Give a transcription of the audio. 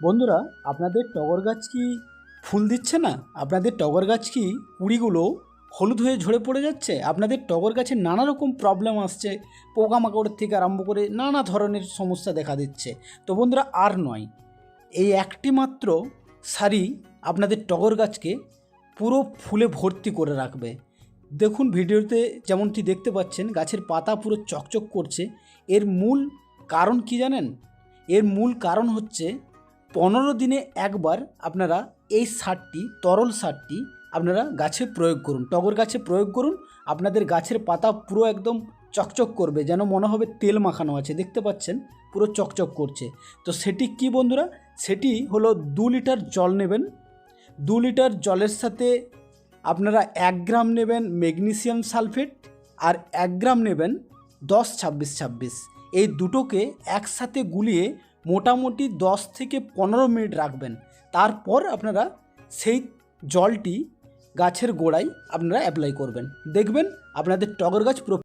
বন্ধুরা, আপনাদের টগর গাছ কি ফুল দিচ্ছে না? আপনাদের টগর গাছ কি কুড়িগুলো হলুদ হয়ে ঝরে পড়ে যাচ্ছে? আপনাদের টগর গাছে নানা রকম প্রবলেম আসছে, পোকামাকড়ের থেকে আরম্ভ করে নানা ধরনের সমস্যা দেখা দিচ্ছে। তো বন্ধুরা, আর নয়, এই একটি মাত্র শাড়ি আপনাদের টগর গাছকে পুরো ফুলে ভর্তি করে রাখবে। দেখুন ভিডিওতে যেমনটি দেখতে পাচ্ছেন, গাছের পাতা পুরো চকচক করছে। এর মূল কারণ কি জানেন? এর মূল কারণ হচ্ছে পনেরো দিনে একবার আপনারা এই সারটি, তরল সারটি আপনারা গাছে প্রয়োগ করুন। টগর গাছে প্রয়োগ করুন। আপনাদের গাছের পাতা পুরো একদম চকচক করবে, যেন মনে হবে তেল মাখানো আছে। দেখতে পাচ্ছেন? পুরো চকচক করছে। তো সেটি কি বন্ধুরা? সেটি হলো দু লিটার জল নেবেন। দু লিটার জলের সাথে আপনারা এক গ্রাম নেবেন ম্যাগনেসিয়াম সালফেট আর এক গ্রাম নেবেন দশ ছাব্বিশ ছাব্বিশ। এই দুটোকে একসাথে গুলিয়ে মোটামুটি দশ থেকে পনেরো মিনিট রাখবেন। তারপর আপনারা সেই জলটি গাছের গোড়ায় আপনারা অ্যাপ্লাই করবেন। দেখবেন আপনাদের টগর গাছ পুরো